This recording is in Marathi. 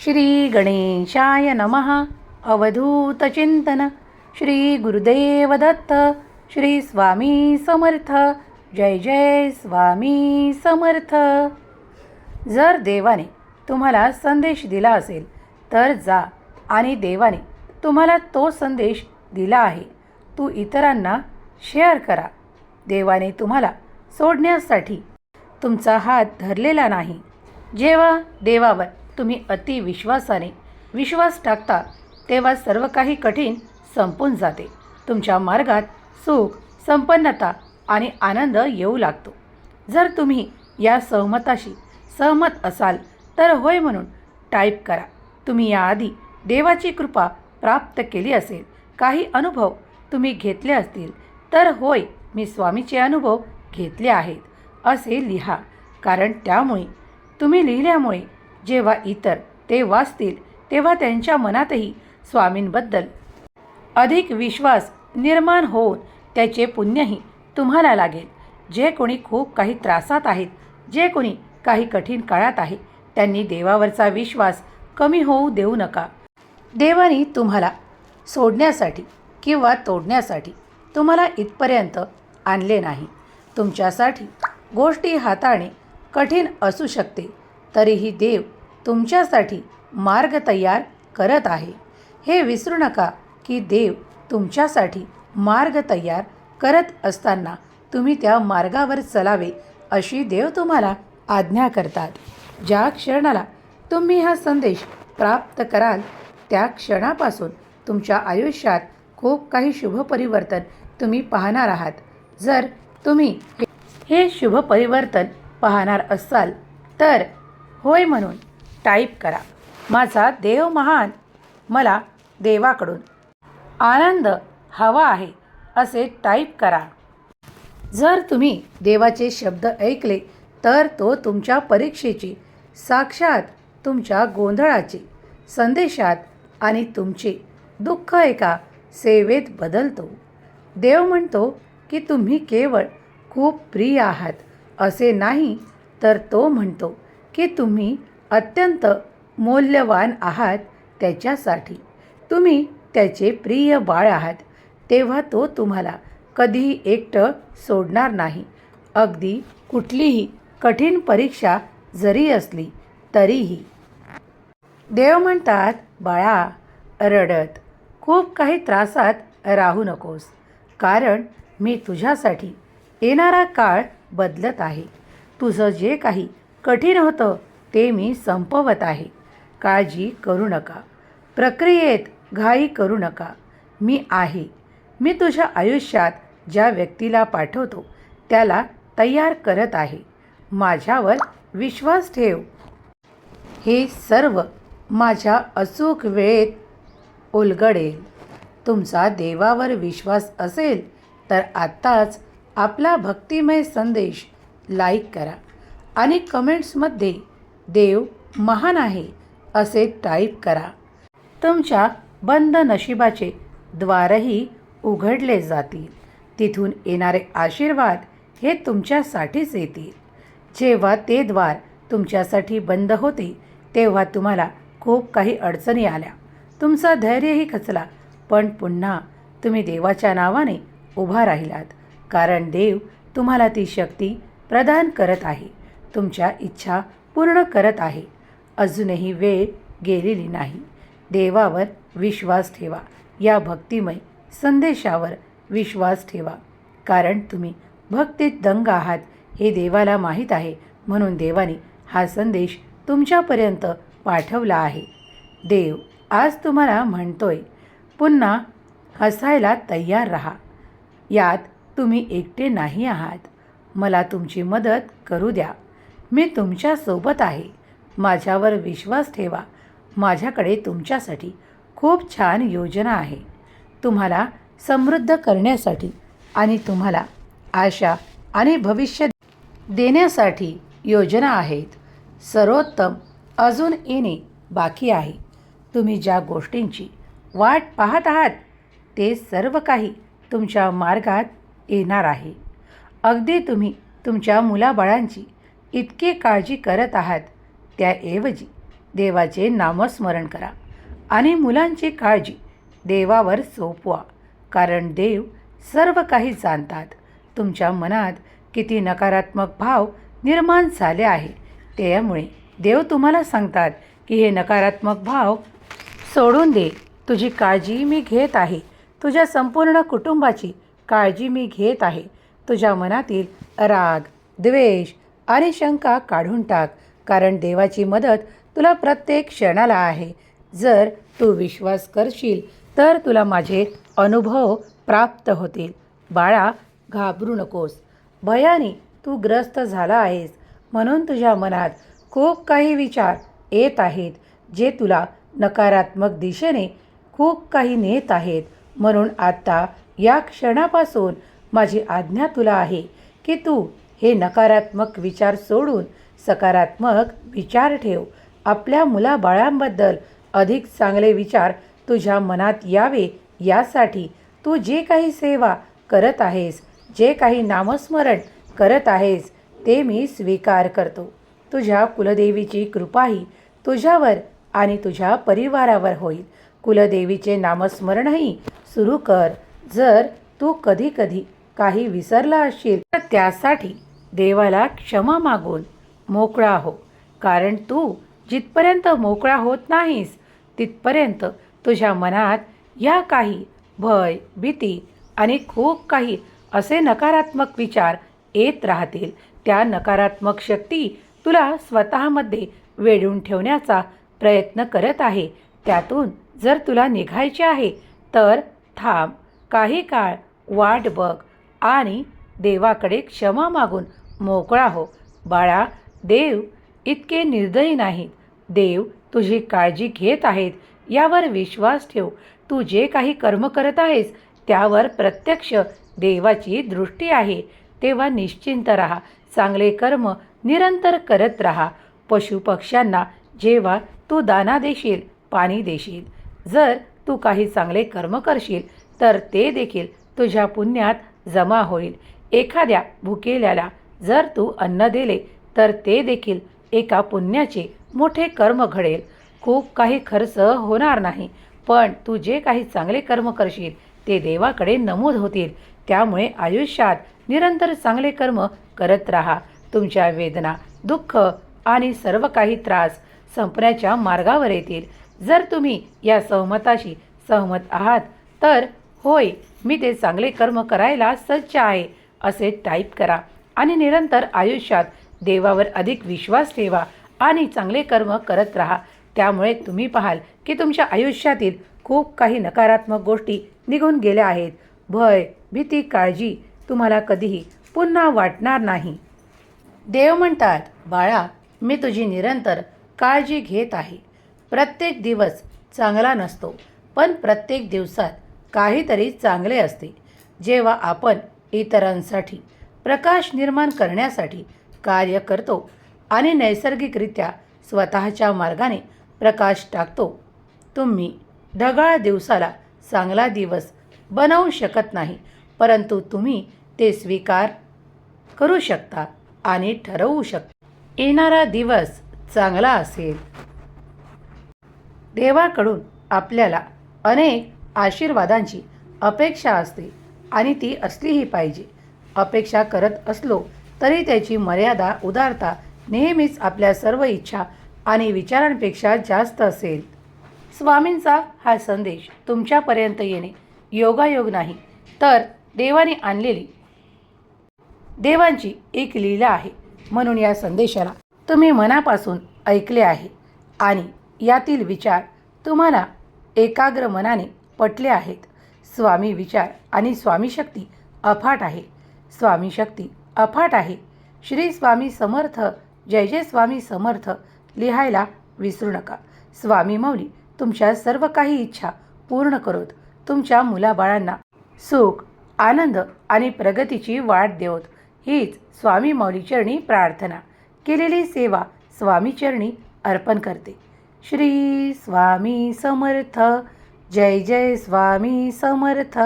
श्री गणेशाय नमः. अवधूतचिंतन श्री गुरुदेव दत्त श्री स्वामी समर्थ. जय जय स्वामी समर्थ. जर देवाने तुम्हाला संदेश दिला असेल तर जा आणि देवाने तुम्हाला तो संदेश दिला आहे. तू इतरांना शेअर करा. देवाने तुम्हाला सोडण्यासाठी तुमचा हात धरलेला नाही. जेव्हा देवावर तुम्ही अतिविश्वासाने विश्वास टाकता तेव्हा सर्व काही कठीण संपून जाते. तुमच्या मार्गात सुख संपन्नता आणि आनंद येऊ लागतो. जर तुम्ही या सहमताशी सहमत असाल तर होय म्हणून टाईप करा. तुम्ही याआधी देवाची कृपा प्राप्त केली असेल काही अनुभव तुम्ही घेतले असतील तर होय मी स्वामीचे अनुभव घेतले आहेत असे लिहा. कारण त्यामुळे तुम्ही लिहिल्यामुळे जेव्हा इतर ते वाचतील तेव्हा त्यांच्या मनातही स्वामींबद्दल अधिक विश्वास निर्माण होऊन त्याचे पुण्यही तुम्हाला लागेल. जे कोणी खूप काही त्रासात आहेत जे कोणी काही कठीण काळात आहे त्यांनी देवावरचा विश्वास कमी होऊ देऊ नका. देवाने तुम्हाला सोडण्यासाठी किंवा तोडण्यासाठी तुम्हाला इथपर्यंत आणले नाही. तुमच्यासाठी गोष्टी हाताळणे कठीण असू शकते तरीही देव तुमच्यासाठी मार्ग तयार करत आहे. हे विसरू नका की देव तुमच्यासाठी मार्ग तयार करत असताना तुम्ही त्या मार्गावर चलावे अशी देव तुम्हाला आज्ञा करतात. ज्या क्षणाला तुम्ही हा संदेश प्राप्त कराल त्या क्षणापासून तुमच्या आयुष्यात खूप काही शुभ परिवर्तन तुम्ही पाहणार आहात. जर तुम्ही हे- शुभ परिवर्तन पाहणार असाल तर होय म्हणून टाईप करा. माझा देव महान मला देवाकडून. आनंद हवा आहे असे टाईप करा. जर तुम्ही देवाचे शब्द ऐकले तर तो तुमच्या परीक्षेची साक्षात तुमच्या गोंधळाची संदेशात आणि तुमचे दुःख एका सेवेत बदलतो. देव म्हणतो की तुम्ही केवळ खूप प्रिय आहात असे नाही तर तो म्हणतो की तुम्ही अत्यंत मौल्यवान आहात त्याच्यासाठी. तुम्ही त्याचे प्रिय बाळ आहात तेव्हा तो तुम्हाला कधीही एकटं सोडणार नाही. अगदी कुठलीही कठीण परीक्षा जरी असली तरीही. देव म्हणतात बाळा रडत. खूप काही त्रासात राहू नकोस. कारण मी तुझ्यासाठी येणारा काळ बदलत आहे. तुझं जे काही कठीण होतं ते मी संपवत आहे. काळजी करू नका. प्रक्रियेत घाई करू नका. मी आहे. मी तुझ्या आयुष्यात ज्या व्यक्तीला पाठवतो त्याला तयार करत आहे. माझ्यावर विश्वास ठेव. हे सर्व माझ्या अचूक वेळेत उलगडेल. तुमचा देवावर विश्वास असेल तर आत्ताच आपला भक्तिमय संदेश लाईक करा आणि कमेंट्समध्ये देव महान आहे असे टाईप करा. तुमच्या बंद नशिबाचे द्वारही उघडले जातील. तिथून येणारे आशीर्वाद हे तुमच्यासाठीच येतील. जेव्हा ते द्वार तुमच्यासाठी बंद होते तेव्हा तुम्हाला खूप काही अडचणी आल्या. तुमचा धैर्यही खचला पण पुन्हा तुम्ही देवाच्या नावाने उभा राहिलात. कारण देव तुम्हाला ती शक्ती प्रदान करत आहे. तुमच्या इच्छा पूर्ण करत आहे. अजूनही वेळ गेलेली नाही. देवावर विश्वास ठेवा. या भक्तिमय संदेशावर विश्वास ठेवा. कारण तुम्ही भक्तीत दंग आहात हे देवाला माहीत आहे. म्हणून देवाने हा संदेश तुमच्यापर्यंत पाठवला आहे. देव आज तुम्हाला म्हणतोय पुन्हा हसायला तयार राहा. यात तुम्ही एकटे नाही आहात. मला तुमची मदत करू द्या. मी तुमच्यासोबत आहे. माझ्यावर विश्वास ठेवा. माझ्याकडे तुमच्यासाठी खूप छान योजना आहे. तुम्हाला समृद्ध करण्यासाठी आणि तुम्हाला आशा आणि भविष्य देण्यासाठी योजना आहेत. सर्वोत्तम अजून येणे बाकी आहे. तुम्ही ज्या गोष्टींची वाट पाहत आहात ते सर्व काही तुमच्या मार्गात येणार आहे. अगदी तुम्ही तुमच्या मुलाबाळांची इतकी काळजी करत आहात. त्याऐवजी देवाचे नामस्मरण करा आणि मुलांची काळजी देवावर सोपवा कारण देव सर्व काही जाणतात. तुमच्या मनात किती नकारात्मक भाव निर्माण झाले आहे त्यामुळे देव तुम्हाला सांगतात की हे नकारात्मक भाव सोडून दे. तुझी काळजी मी घेत आहे. तुझ्या संपूर्ण कुटुंबाची काळजी मी घेत आहे. तुझ्या मनातील राग द्वेष आणि शंका काढून टाक कारण देवाची मदत तुला प्रत्येक क्षणाला आहे. जर तू विश्वास करशील तर तुला माझे अनुभव प्राप्त होतील. बाळा घाबरू नकोस. भयाने तू ग्रस्त झाला आहेस. म्हणून तुझ्या मनात खूप काही विचार येत आहेत जे तुला नकारात्मक दिशेने खूप काही नेत आहेत. म्हणून आत्ता या क्षणापासून माझी आज्ञा तुला आहे की तू हे नकारात्मक विचार सोडून सकारात्मक विचार ठेव. आपल्या मुलाबाळांबद्दल अधिक चांगले विचार तुझ्या मनात यावे यासाठी तू जे काही सेवा करत आहेस जे काही नामस्मरण करत आहेस ते मी स्वीकार करतो. तुझ्या कुलदेवीची कृपाही तुझ्यावर आणि तुझ्या परिवारावर होईल. कुलदेवीचे नामस्मरणही सुरू कर. जर तू कधी कधी काही विसरला असशील तर त्यासाठी देवाला क्षमा मागून मोकळा हो. कारण तू जिथपर्यंत मोकळा होत नाहीस तिथपर्यंत तुझ्या मनात या काही भय भीती आणि खूप काही असे नकारात्मक विचार येत राहतील. त्या नकारात्मक शक्ती तुला स्वतःमध्ये वेढून ठेवण्याचा प्रयत्न करत आहे. त्यातून जर तुला निघायचे आहे तर थांब. काही काळ वाट बघ आणि देवाकडे क्षमा मागून मोकळा हो. बाळा देव इतके निर्दयी नाहीत. देव तुझी काळजी घेत आहेत. यावर विश्वास ठेव. तू जे काही कर्म करत आहेस त्यावर प्रत्यक्ष देवाची दृष्टी आहे. तेव्हा निश्चिंत राहा. चांगले कर्म निरंतर करत राहा. पशुपक्ष्यांना जेव्हा तू दाना देशील पाणी देशील. जर तू काही चांगले कर्म करशील तर ते देखील तुझ्या पुण्यात जमा होईल. एखाद्या भुकेल्याला जर तू अन्न दिले तर ते देखील एका पुण्याचे मोठे कर्म घडेल. खूप काही खर्च होणार नाही पण तू जे काही चांगले कर्म करशील ते देवाकडे नमूद होतील. त्यामुळे आयुष्यात निरंतर चांगले कर्म करत राहा. तुमच्या वेदना दुःख आणि सर्व काही त्रास संपण्याच्या मार्गावर येतील. जर तुम्ही या सहमताशी सहमत आहात तर होय मी ते चांगले कर्म करायला सज्ज आहे असे टाईप करा. आणि निरंतर आयुष्यात देवावर अधिक विश्वास ठेवा आणि चांगले कर्म करत राहा. त्यामुळे तुम्ही पाहाल की तुमच्या आयुष्यातील खूप काही नकारात्मक गोष्टी निघून गेल्या आहेत. भय भीती काळजी तुम्हाला कधीही पुन्हा वाटणार नाही. देव म्हणतात बाळा मी तुझी निरंतर काळजी घेत आहे. प्रत्येक दिवस चांगला नसतो पण प्रत्येक दिवसात काहीतरी चांगले असते. जेव्हा आपण इतरांसाठी प्रकाश निर्माण करण्यासाठी कार्य करतो आणि नैसर्गिकरित्या स्वतःच्या मार्गाने प्रकाश टाकतो. तुम्ही ढगाळ दिवसाला चांगला दिवस बनवू शकत नाही परंतु तुम्ही ते स्वीकार करू शकता आणि ठरवू शकता. येणारा दिवस चांगला असेल. देवाकडून आपल्याला अनेक आशीर्वादांची अपेक्षा असते आणि ती असलीही पाहिजे. अपेक्षा करत असलो तरी त्याची मर्यादा उदारता नेहमीच आपल्या सर्व इच्छा आणि विचारांपेक्षा जास्त असेल. स्वामींचा हा संदेश तुमच्यापर्यंत येणे योगायोग नाही तर देवाने आणलेली देवांची एक लीला आहे. म्हणून या संदेशाला तुम्ही मनापासून ऐकले आहे आणि यातील विचार तुम्हाला एकाग्र मनाने पटले आहेत. स्वामी विचार आणि स्वामी शक्ती अफाट आहे. स्वामी शक्ती अफाट आहे. श्री स्वामी समर्थ जय जय स्वामी समर्थ लिहायला विसरू नका. स्वामी मौली तुमच्या सर्व काही इच्छा पूर्ण करोत. तुमच्या मुलाबाळांना सुख आनंद आणि प्रगतीची वाट देवत. हीच स्वामी मौलीचरणी प्रार्थना. केलेली सेवा स्वामीचरणी अर्पण करते. श्री स्वामी समर्थ जय जय स्वामी समर्थ.